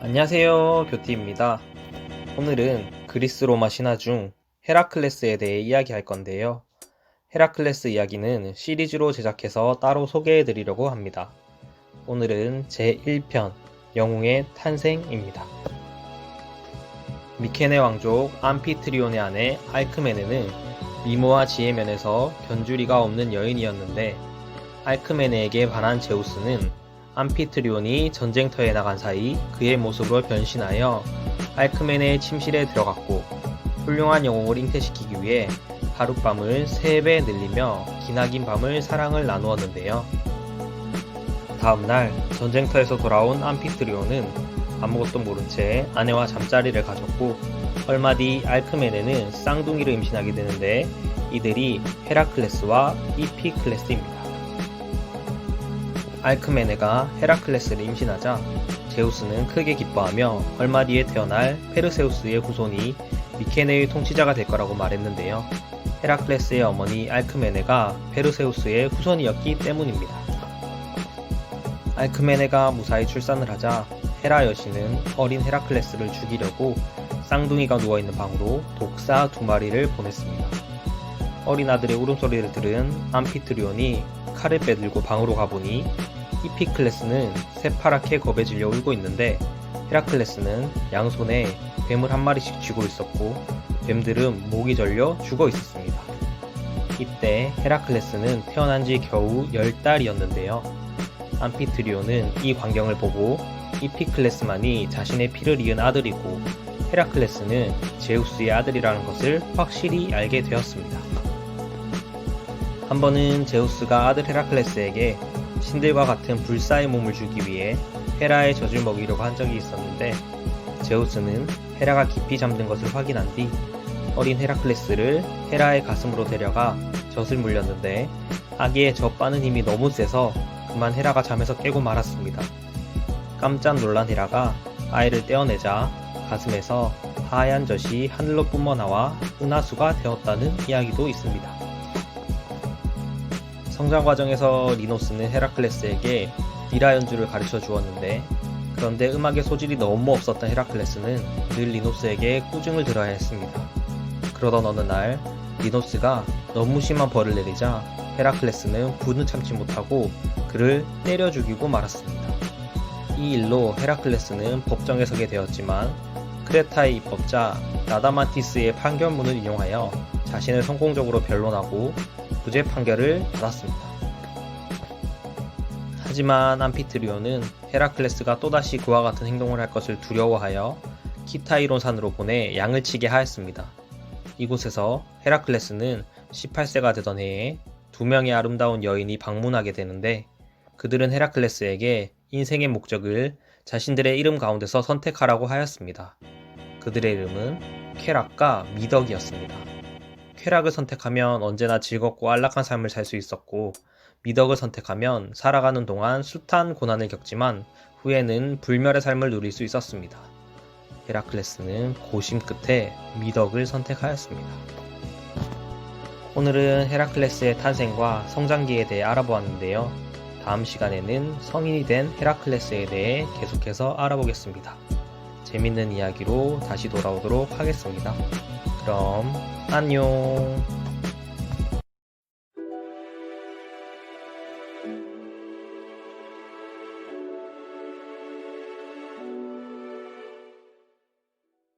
안녕하세요. 교티입니다. 오늘은 그리스 로마 신화 중 헤라클레스에 대해 이야기할 건데요. 헤라클레스 이야기는 시리즈로 제작해서 따로 소개해 드리려고 합니다. 오늘은 제1편 영웅의 탄생입니다. 미케네 왕족 암피트리온의 아내 알크메네는 미모와 지혜 면에서 견주리가 없는 여인이었는데 알크메네에게 반한 제우스는 암피트리온이 전쟁터에 나간 사이 그의 모습으로 변신하여 알크메네의 침실에 들어갔고 훌륭한 영웅을 잉태시키기 위해 하룻밤을 3배 늘리며 기나긴 밤을 사랑을 나누었는데요. 다음날 전쟁터에서 돌아온 암피트리온은 아무것도 모른 채 아내와 잠자리를 가졌고 얼마 뒤 알크메네는 쌍둥이를 임신하게 되는데 이들이 헤라클레스와 이피클레스입니다. 알크메네가 헤라클레스를 임신하자 제우스는 크게 기뻐하며 얼마 뒤에 태어날 페르세우스의 후손이 미케네의 통치자가 될 거라고 말했는데요. 헤라클레스의 어머니 알크메네가 페르세우스의 후손이었기 때문입니다. 알크메네가 무사히 출산을 하자 헤라 여신은 어린 헤라클레스를 죽이려고 쌍둥이가 누워있는 방으로 독사 두 마리를 보냈습니다. 어린 아들의 울음소리를 들은 암피트리온이 칼을 빼들고 방으로 가보니 히피클레스는 새파랗게 겁에 질려 울고 있는데 헤라클레스는 양손에 뱀을 한 마리씩 쥐고 있었고 뱀들은 목이 절려 죽어 있었습니다. 이때 헤라클레스는 태어난 지 겨우 10달이었는데요. 암피트리온은 이 광경을 보고 히피클레스만이 자신의 피를 이은 아들이고 헤라클레스는 제우스의 아들이라는 것을 확실히 알게 되었습니다. 한 번은 제우스가 아들 헤라클레스에게 신들과 같은 불사의 몸을 주기 위해 헤라의 젖을 먹이려고 한 적이 있었는데 제우스는 헤라가 깊이 잠든 것을 확인한 뒤 어린 헤라클레스를 헤라의 가슴으로 데려가 젖을 물렸는데 아기의 젖 빠는 힘이 너무 세서 그만 헤라가 잠에서 깨고 말았습니다. 깜짝 놀란 헤라가 아이를 떼어내자 가슴에서 하얀 젖이 하늘로 뿜어나와 은하수가 되었다는 이야기도 있습니다. 성장 과정에서 리노스는 헤라클레스에게 디라 연주를 가르쳐 주었는데 그런데 음악의 소질이 너무 없었던 헤라클레스는 늘 리노스에게 꾸중을 들어야 했습니다. 그러던 어느 날 리노스가 너무 심한 벌을 내리자 헤라클레스는 분을 참지 못하고 그를 때려 죽이고 말았습니다. 이 일로 헤라클레스는 법정에 서게 되었지만 크레타의 입법자 나다마티스의 판결문을 인용하여 자신을 성공적으로 변론하고 무죄 판결을 받았습니다. 하지만 암피트리온은 헤라클레스가 또다시 그와 같은 행동을 할 것을 두려워하여 키타이론 산으로 보내 양을 치게 하였습니다. 이곳에서 헤라클레스는 18세가 되던 해에 두 명의 아름다운 여인이 방문하게 되는데 그들은 헤라클레스에게 인생의 목적을 자신들의 이름 가운데서 선택하라고 하였습니다. 그들의 이름은 쾌락과 미덕이었습니다. 쾌락을 선택하면 언제나 즐겁고 안락한 삶을 살 수 있었고 미덕을 선택하면 살아가는 동안 숱한 고난을 겪지만 후에는 불멸의 삶을 누릴 수 있었습니다. 헤라클레스는 고심 끝에 미덕을 선택하였습니다. 오늘은 헤라클레스의 탄생과 성장기에 대해 알아보았는데요. 다음 시간에는 성인이 된 헤라클레스에 대해 계속해서 알아보겠습니다. 재밌는 이야기로 다시 돌아오도록 하겠습니다. 그럼 안녕.